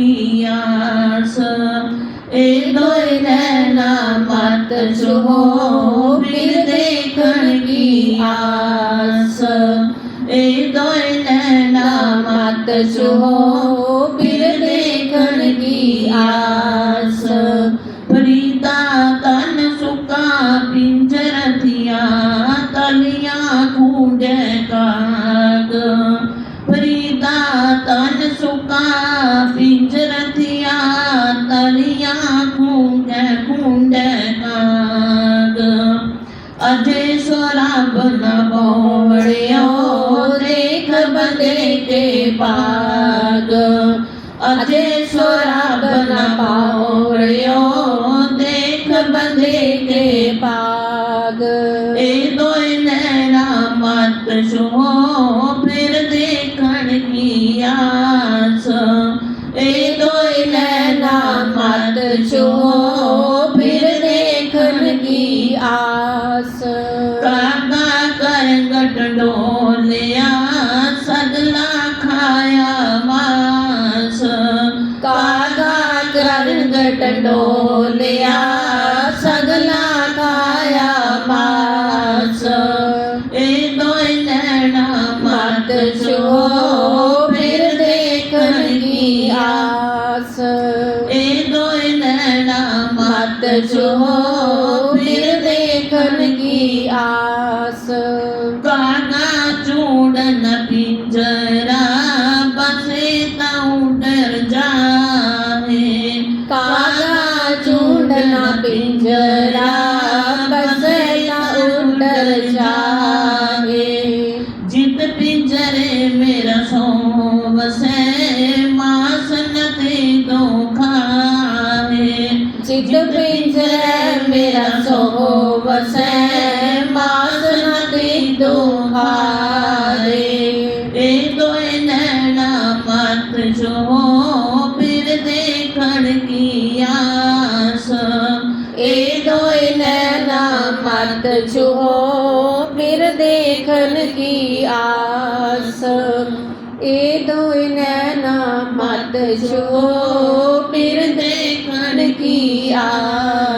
पियास ए दोय नैना मत छो फिर देखन की आस। ए दोय नैना मत छो फिर देखन की आस। प्रीता तन सुका पिंजर थिया तलिया कूंडे काग। प्रीता तन सुका हिजरतिया तरिया खूंड खूंड काग अजय सोराब न बोड़ियो देख बंदे के पाग अजय सोराब न बोड़ियो देख बंदे के पाग ए दो नैना मत सुहो फिर देखन की आस। काका कर गडोलिया सगला खाया मास। काका कर गडोलिया सगला खाया मास। ए दो नैना मत छो कुछ हो फिर देखन की आस काना चूड़न पिंजरा बसे डर जाए काना चूड़न पिंजरा बसे डर जाए जित पिंजरे मेरा सो बसे मास नते दो खाए। बसै बासन दिंदो हारे। वेंदो नैना मत जो फिर देखण की आस। एदो नैना मत जो फिर देखण की आस। एदो नैना मत जो फिर देखण की आस।